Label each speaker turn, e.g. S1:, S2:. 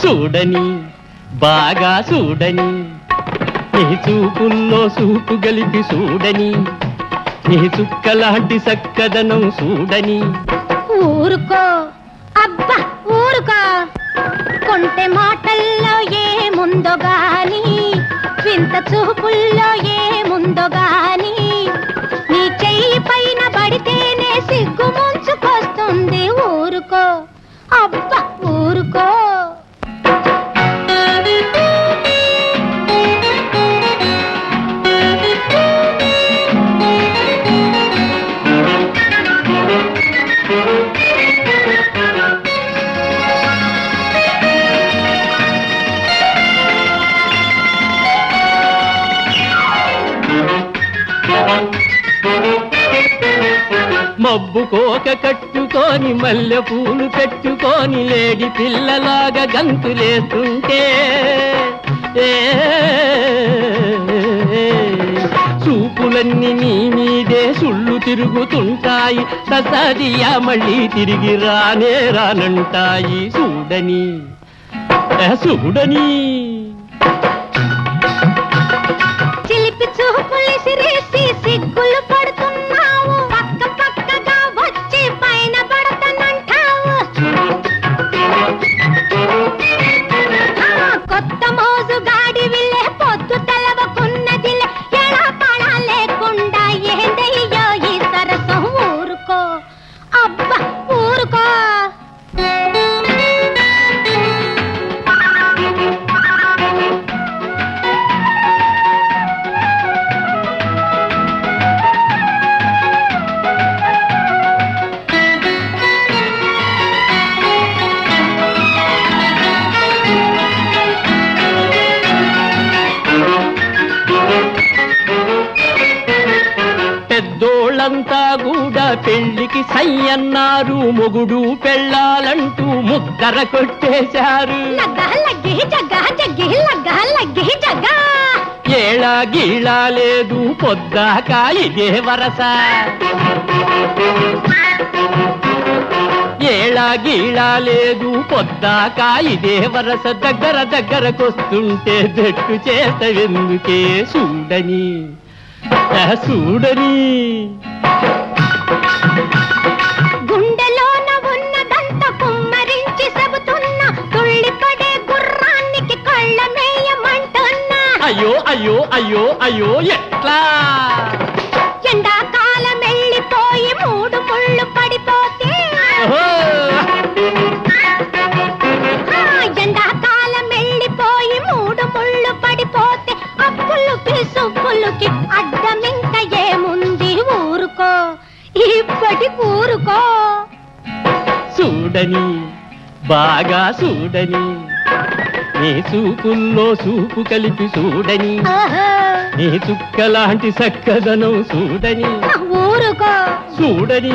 S1: చూడని బాగా చూడని నీ చూపుల్లో చూపు గలిపి చూడని నీ చుక్కలాంటి చక్కదనం చూడని.
S2: ఊరుకో అబ్బా ఊరుకో. కొంటె మాటల్లో ఏముందో గాని వింత చూపుల్లో ఏముందో గాని నీ చెయ్యి పైన పడితేనే సిగ్గు
S1: మబ్బు కోక కట్టుకొని మల్లె పూలు పెట్టుకొని లేడి పిల్లలాగా గంతులేస్తుంటే ఏ, చూపులన్నీ నీ మీదే సుళ్ళు తిరుగుతుంటాయి. ససదియా మళ్ళీ తిరిగి రానే రానంటాయి. చూడని చూడనీ
S2: చూడని. نماز
S1: పెద్దోళ్ళంతా కూడా పెళ్ళికి సై అన్నారు మొగుడు పెళ్ళాలంటూ ముద్దర కొట్టేశారు. ఏళా గీళా లేదు పొద్దాక ఇదే వరస. ఏళా గీళా లేదు పొద్దాక ఇదే వరస. దగ్గర దగ్గరకొస్తుంటే దట్టు చేత ఎందుకే చూడని చూడని
S2: గుండెలోన ఉన్నదంత కుమ్మరించి చెబుతున్నా తుళ్ళిపడే గుర్రానికి కళ్ళమేయమంటున్నా
S1: అయ్యో అయ్యో అయ్యో అయ్యో ఎట్లా?
S2: ఎండాకాలం వెళ్ళిపోయి మూడు ముళ్ళు పడిపోతే. ఎండాకాలం వెళ్ళిపోయి మూడు ముళ్ళు పడిపోతే అప్పులుకి సుప్పులుకి అడ్డమింక ఏముంది? ఊరుకో. ఇప్పటి ఊరుకో.
S1: చూడని బాగా చూడని నీ చూపుల్లో చూపు కలిపి చూడని నీ చుక్కలాంటి చక్కదనం చూడని
S2: ఊరుకో.
S1: చూడని